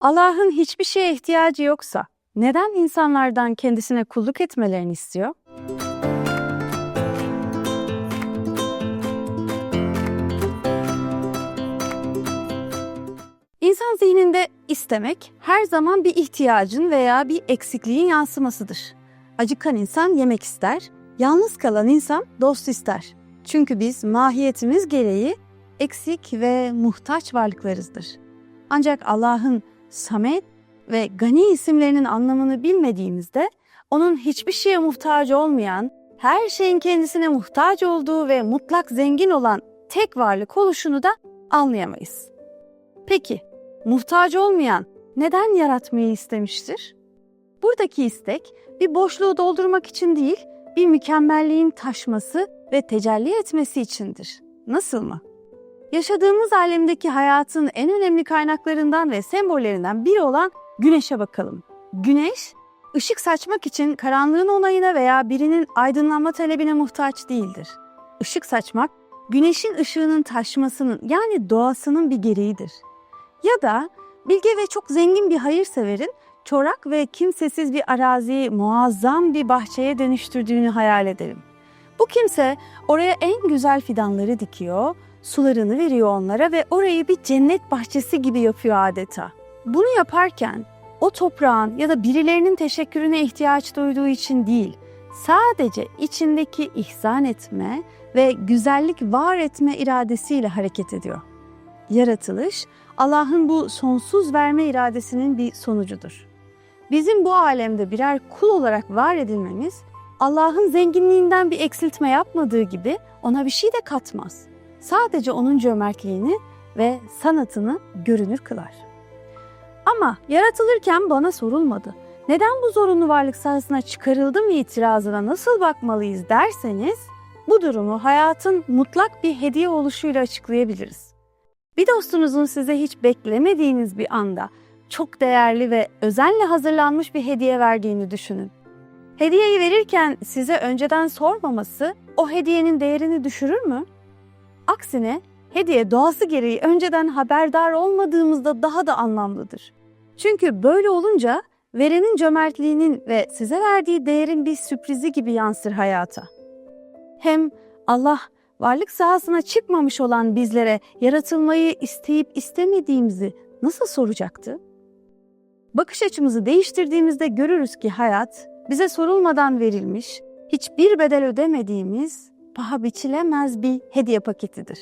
Allah'ın hiçbir şeye ihtiyacı yoksa neden insanlardan kendisine kulluk etmelerini istiyor? İnsan zihninde istemek her zaman bir ihtiyacın veya bir eksikliğin yansımasıdır. Acıkan insan yemek ister, yalnız kalan insan dost ister. Çünkü biz mahiyetimiz gereği eksik ve muhtaç varlıklarızdır. Ancak Allah'ın Samet ve Gani isimlerinin anlamını bilmediğimizde onun hiçbir şeye muhtaç olmayan, her şeyin kendisine muhtaç olduğu ve mutlak zengin olan tek varlık oluşunu da anlayamayız. Peki, muhtaç olmayan neden yaratmayı istemiştir? Buradaki istek bir boşluğu doldurmak için değil, bir mükemmelliğin taşması ve tecelli etmesi içindir. Nasıl mı? Yaşadığımız alemdeki hayatın en önemli kaynaklarından ve sembollerinden biri olan güneşe bakalım. Güneş, ışık saçmak için karanlığın onayına veya birinin aydınlanma talebine muhtaç değildir. Işık saçmak, güneşin ışığının taşmasının yani doğasının bir gereğidir. Ya da bilge ve çok zengin bir hayırseverin çorak ve kimsesiz bir araziyi muazzam bir bahçeye dönüştürdüğünü hayal edelim. Bu kimse oraya en güzel fidanları dikiyor, sularını veriyor onlara ve orayı bir cennet bahçesi gibi yapıyor adeta. Bunu yaparken o toprağın ya da birilerinin teşekkürüne ihtiyaç duyduğu için değil, sadece içindeki ihsan etme ve güzellik var etme iradesiyle hareket ediyor. Yaratılış, Allah'ın bu sonsuz verme iradesinin bir sonucudur. Bizim bu alemde birer kul olarak var edilmemiz, Allah'ın zenginliğinden bir eksiltme yapmadığı gibi ona bir şey de katmaz. Sadece onun cömertliğini ve sanatını görünür kılar. Ama yaratılırken bana sorulmadı. Neden bu zorunlu varlık sahasına çıkarıldım itirazına nasıl bakmalıyız derseniz, bu durumu hayatın mutlak bir hediye oluşuyla açıklayabiliriz. Bir dostunuzun size hiç beklemediğiniz bir anda çok değerli ve özenle hazırlanmış bir hediye verdiğini düşünün. Hediyeyi verirken size önceden sormaması o hediyenin değerini düşürür mü? Aksine hediye doğası gereği önceden haberdar olmadığımızda daha da anlamlıdır. Çünkü böyle olunca verenin cömertliğinin ve size verdiği değerin bir sürprizi gibi yansır hayata. Hem Allah varlık sahasına çıkmamış olan bizlere yaratılmayı isteyip istemediğimizi nasıl soracaktı? Bakış açımızı değiştirdiğimizde görürüz ki hayat bize sorulmadan verilmiş, hiçbir bedel ödemediğimiz, paha biçilemez bir hediye paketidir.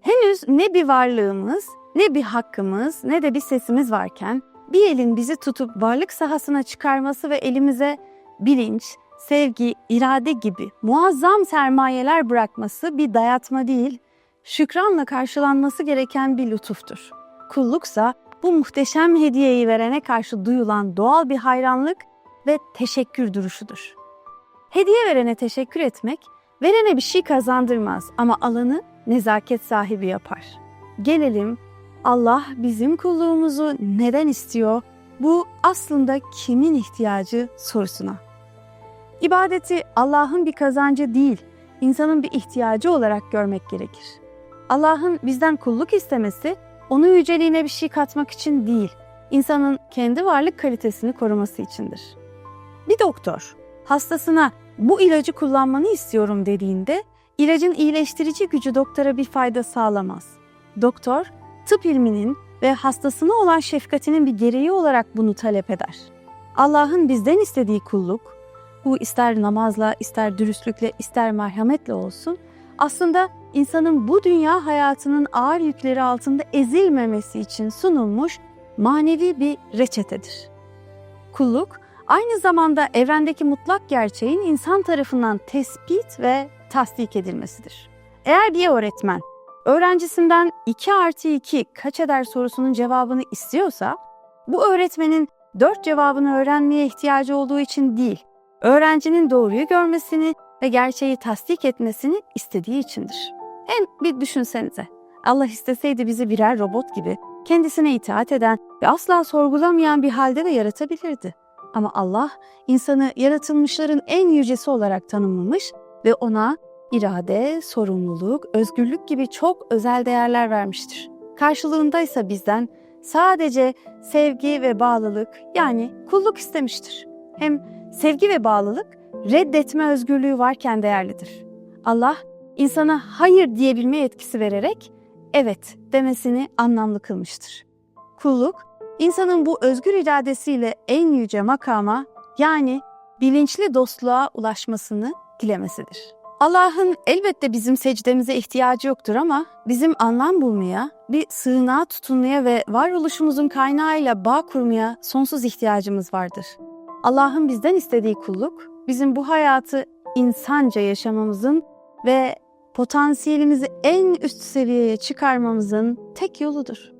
Henüz ne bir varlığımız, ne bir hakkımız, ne de bir sesimiz varken bir elin bizi tutup varlık sahasına çıkarması ve elimize bilinç, sevgi, irade gibi muazzam sermayeler bırakması bir dayatma değil, şükranla karşılanması gereken bir lütuftur. Kulluksa bu muhteşem hediyeyi verene karşı duyulan doğal bir hayranlık ve teşekkür duruşudur. Hediye verene teşekkür etmek, verene bir şey kazandırmaz ama alanı nezaket sahibi yapar. Gelelim Allah bizim kulluğumuzu neden istiyor? Bu aslında kimin ihtiyacı sorusuna. İbadeti Allah'ın bir kazancı değil, insanın bir ihtiyacı olarak görmek gerekir. Allah'ın bizden kulluk istemesi, onun yüceliğine bir şey katmak için değil, insanın kendi varlık kalitesini koruması içindir. Bir doktor hastasına bu ilacı kullanmanı istiyorum dediğinde ilacın iyileştirici gücü doktora bir fayda sağlamaz. Doktor tıp ilminin ve hastasına olan şefkatinin bir gereği olarak bunu talep eder. Allah'ın bizden istediği kulluk, bu ister namazla, ister dürüstlükle, ister merhametle olsun, aslında insanın bu dünya hayatının ağır yükleri altında ezilmemesi için sunulmuş manevi bir reçetedir. Kulluk, aynı zamanda evrendeki mutlak gerçeğin insan tarafından tespit ve tasdik edilmesidir. Eğer bir öğretmen öğrencisinden 2 artı 2 kaç eder sorusunun cevabını istiyorsa, bu öğretmenin 4 cevabını öğrenmeye ihtiyacı olduğu için değil, öğrencinin doğruyu görmesini ve gerçeği tasdik etmesini istediği içindir. Hem bir düşünsenize, Allah isteseydi bizi birer robot gibi kendisine itaat eden ve asla sorgulamayan bir halde de yaratabilirdi. Ama Allah insanı yaratılmışların en yücesi olarak tanımlamış ve ona irade, sorumluluk, özgürlük gibi çok özel değerler vermiştir. Karşılığında ise bizden sadece sevgi ve bağlılık yani kulluk istemiştir. Hem sevgi ve bağlılık reddetme özgürlüğü varken değerlidir. Allah insana hayır diyebilme yetkisi vererek evet demesini anlamlı kılmıştır. Kulluk, insanın bu özgür iradesiyle en yüce makama yani bilinçli dostluğa ulaşmasını dilemesidir. Allah'ın elbette bizim secdemize ihtiyacı yoktur ama bizim anlam bulmaya, bir sığınağa tutunmaya ve varoluşumuzun kaynağıyla bağ kurmaya sonsuz ihtiyacımız vardır. Allah'ın bizden istediği kulluk, bizim bu hayatı insanca yaşamamızın ve potansiyelimizi en üst seviyeye çıkarmamızın tek yoludur.